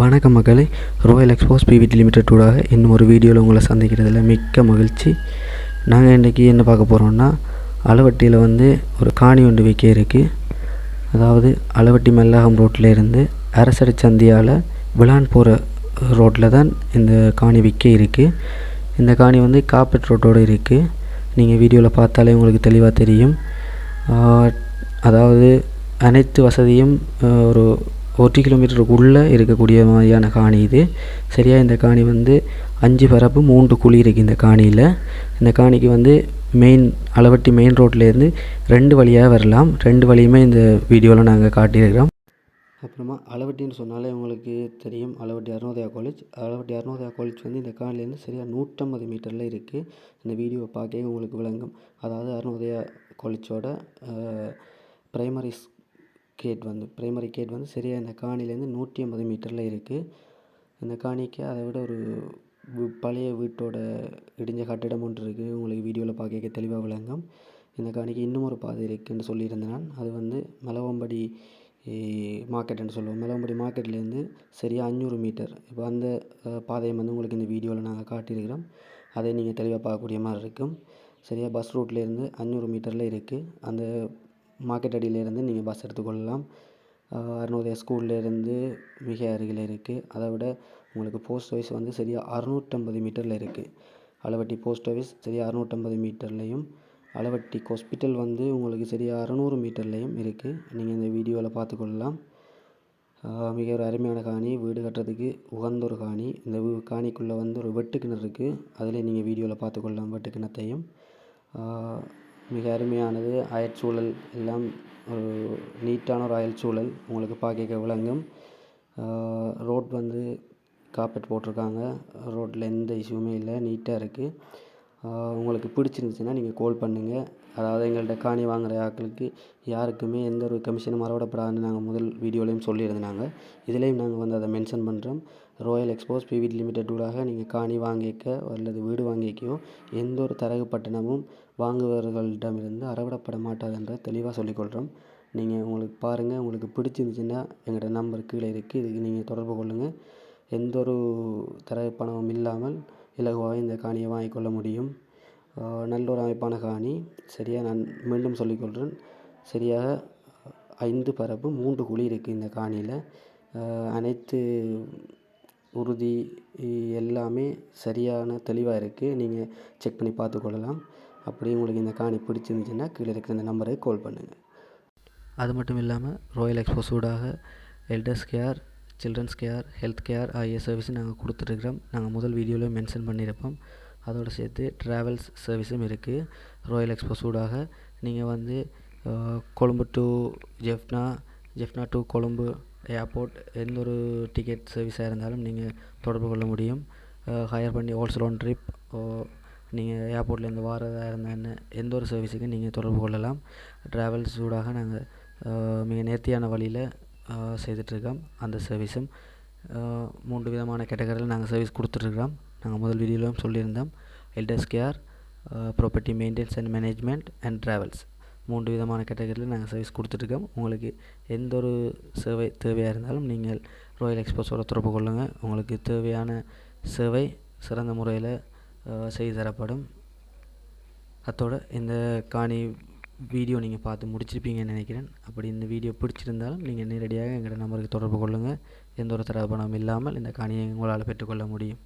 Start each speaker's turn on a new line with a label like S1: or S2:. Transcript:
S1: வணக்கம் மக்களை. Royal expose பிவிடி லிமிடெட்டோடாக இன்னும் ஒரு வீடியோவில் உங்களை சந்திக்கிறதுல மிக்க மகிழ்ச்சி. நாங்கள் இன்றைக்கி என்ன பார்க்க போகிறோம்னா அளவட்டியில் வந்து ஒரு காணி ஒன்று விற்க இருக்குது அதாவது அளவட்டி மெல்லாகம் ரோட்டில் இருந்து அரசடை சந்தியால் விளான் போகிற ரோட்டில் தான் இந்த காணி விற்க இருக்குது இந்த காணி வந்து காப்பேட் ரோட்டோடு இருக்குது நீங்கள் வீடியோவில் பார்த்தாலே உங்களுக்கு தெளிவாக தெரியும். அதாவது அனைத்து வசதியும் ஒரு ஒரு கிலோமீட்டருக்கு உள்ளே இருக்கக்கூடிய மாதிரியான காணி இது. சரியாக இந்த காணி வந்து அஞ்சு பரப்பு மூன்று குழி இருக்குது இந்த காணியில். இந்த காணிக்கு வந்து மெயின் அளவட்டி மெயின் ரோட்லேருந்து ரெண்டு வழியாக வரலாம். ரெண்டு வழியுமே இந்த வீடியோவில் நாங்கள் காட்டியிருக்கிறோம். அப்புறமா அளவட்டின்னு சொன்னாலே உங்களுக்கு தெரியும். அளவட்டி அருணோதயா காலேஜ் அளவட்டி அருணோதயா காலேஜ் வந்து இந்த காணிலேருந்து சரியாக நூற்றம்பது மீட்டரில் இருக்குது இந்த வீடியோவை பார்க்க உங்களுக்கு விளங்கும். அதாவது அருணோதயா காலேஜோட ப்ரைமரி கேட் வந்து ப்ரைமரி கேட் வந்து சரியாக இந்த காணிலேருந்து நூற்றி ஐம்பது மீட்டரில் இருக்குது இந்த காணிக்கு அதை விட ஒரு பழைய வீட்டோட இடிஞ்ச கட்டிடம் ஒன்று இருக்குது உங்களுக்கு வீடியோவில் பார்க்க தெளிவாக விளங்கும். இந்த காணிக்கு இன்னும் ஒரு பாதை இருக்குதுன்னு சொல்லியிருந்தேன் நான். அது வந்து மலவம்படி மார்க்கெட்டுன்னு சொல்லுவோம். மலவம்படி மார்க்கெட்லேருந்து சரியாக அஞ்சூறு மீட்டர். இப்போ அந்த பாதையை வந்து உங்களுக்கு இந்த வீடியோவில் நாங்கள் காட்டியிருக்கிறோம். அதை நீங்கள் தெளிவாக பார்க்கக்கூடிய மாதிரி இருக்கும். சரியாக பஸ் ரூட்லேருந்து அஞ்சூறு மீட்டரில் இருக்குது அந்த மார்க்கெட் அடியிலேருந்து நீங்கள் பஸ் எடுத்துக்கொள்ளலாம் ஆஹ் அருணோதயா மிக அருகில் இருக்குது அதை விட உங்களுக்கு போஸ்ட் ஆஃபீஸ் வந்து சரியாக அறுநூற்றம்பது மீட்டரில் இருக்குது அளவட்டி போஸ்ட் ஆஃபீஸ் சரியாக அறுநூற்றம்பது மீட்டர்லேயும் அளவட்டி ஹாஸ்பிட்டல் வந்து உங்களுக்கு சரியாக அறநூறு மீட்டர்லேயும் இருக்குது நீங்கள் இந்த வீடியோவில் பார்த்துக்கொள்ளலாம். மிக ஒரு அருமையான காணி. வீடு கட்டுறதுக்கு உகந்த ஒரு காணி. இந்த காணிக்குள்ளே வந்து ஒரு வெட்டு கிணறு இருக்குது அதில் நீங்கள் வீடியோவில் பார்த்துக்கொள்ளலாம் வெட்டு கிணத்தையும் மிக அருமையானது. அயற்சூழல் எல்லாம் ஒரு நீட்டான ஒரு அயல்சூழல் உங்களுக்கு பார்க்க விளங்கும். ரோட் வந்து காப்பெட் போட்டிருக்காங்க. ரோட்டில் எந்த இஷ்யூமே இல்லை. நீட்டாக இருக்குது உங்களுக்கு பிடிச்சிருந்துச்சின்னா நீங்கள் கால் பண்ணுங்கள் அதாவது எங்கள்கிட்ட காணி வாங்குகிற ஆட்களுக்கு யாருக்குமே எந்த ஒரு கமிஷனும் வரவிடப்படாதுன்னு நாங்கள் முதல் வீடியோலையும் நாங்கள் இதுலேயும் நாங்கள் வந்து அதை மென்ஷன் பண்ணுறோம் ராயல் எக்ஸ்போஸ் பிவிடி லிமிடெட் ஊடாக நீங்கள் காணி வாங்கிக்க அல்லது வீடு வாங்கிக்கோ எந்த ஒரு தரகு பட்டணமும் வாங்குபவர்களிடமிருந்து அறவிடப்பட மாட்டாதுன்ற தெளிவாக சொல்லிக்கொள்கிறோம் நீங்கள் உங்களுக்கு பாருங்கள் உங்களுக்கு பிடிச்சிருந்துச்சின்னா எங்களோட நம்பர் கீழே இருக்குது இதுக்கு நீங்கள் தொடர்பு கொள்ளுங்கள் எந்த ஒரு தரகு பணமும் இல்லாமல் இலகுவாக இந்த காணியை வாங்கிக்கொள்ள முடியும். நல்ல ஒரு அமைப்பான காணி. சரியாக நான் மீண்டும் சொல்லிக்கொள்கிறேன் சரியாக ஐந்து பரப்பு மூன்று குழி இருக்குது இந்த காணியில். அனைத்து உறுதி எல்லாமே சரியான தெளிவாக இருக்குது நீங்கள் செக் பண்ணி பார்த்துக்கொள்ளலாம் அப்படி உங்களுக்கு இந்த காணி பிடிச்சிருந்துச்சின்னா கீழே இருக்கிற இந்த நம்பருக்கு கால் பண்ணுங்கள் அது மட்டும் இல்லாமல் ராயல் எக்ஸ்போஸ் ஊடாக elders care children's care health care ஆகிய சர்வீஸும் நாங்கள் கொடுத்துருக்குறோம். நாங்கள் முதல் வீடியோவில் மென்ஷன் பண்ணியிருப்போம். அதோடு சேர்த்து ட்ராவல்ஸ் சர்வீஸும் இருக்குது ராயல் எக்ஸ்போஸ் ஊடாக நீங்கள் வந்து Colombo to Jaffna Jaffna to Colombo airport எந்த ஒரு டிக்கெட் சர்வீஸாக இருந்தாலும் நீங்கள் தொடர்பு கொள்ள முடியும். ஹையர் பண்ணி ஹோல்சேல் ஒன் ட்ரிப் நீங்கள் ஏர்போர்ட்லேருந்து வாரதாக இருந்தான்னு எந்த ஒரு சர்வீஸுக்கும் நீங்கள் தொடர்பு கொள்ளலாம். ட்ராவல்ஸ் ஊடாக நாங்கள் மிக நேர்த்தியான வழியில் செய்துட்ருக்கோம் அந்த சர்வீஸும் மூன்று விதமான கேட்டகரியில் நாங்கள் சர்வீஸ் கொடுத்துட்ருக்கோம் நாங்கள் முதல் வீடியோவிலும் சொல்லியிருந்தோம். Elders care property maintenance and management and travels மூன்று விதமான கேட்டகரியில் நாங்கள் சர்வீஸ் கொடுத்துட்ருக்கோம் உங்களுக்கு எந்த ஒரு சேவை தேவையாக இருந்தாலும் நீங்கள் ராயல் எக்ஸ்பிரஸோட தொடர்பு கொள்ளுங்கள் உங்களுக்கு தேவையான சேவை சிறந்த முறையில் செய்து தரப்படும். அத்தோட இந்த காணி வீடியோ நீங்கள் பார்த்து முடிச்சிருப்பீங்கன்னு நினைக்கிறேன். அப்படி இந்த வீடியோ பிடிச்சிருந்தாலும் நீங்கள் நேரடியாக எங்களோட நம்பருக்கு தொடர்பு கொள்ளுங்கள் எந்த ஒரு தரப்பணம் இல்லாமல் இந்த காணியை உங்களால் பெற்றுக்கொள்ள முடியும்.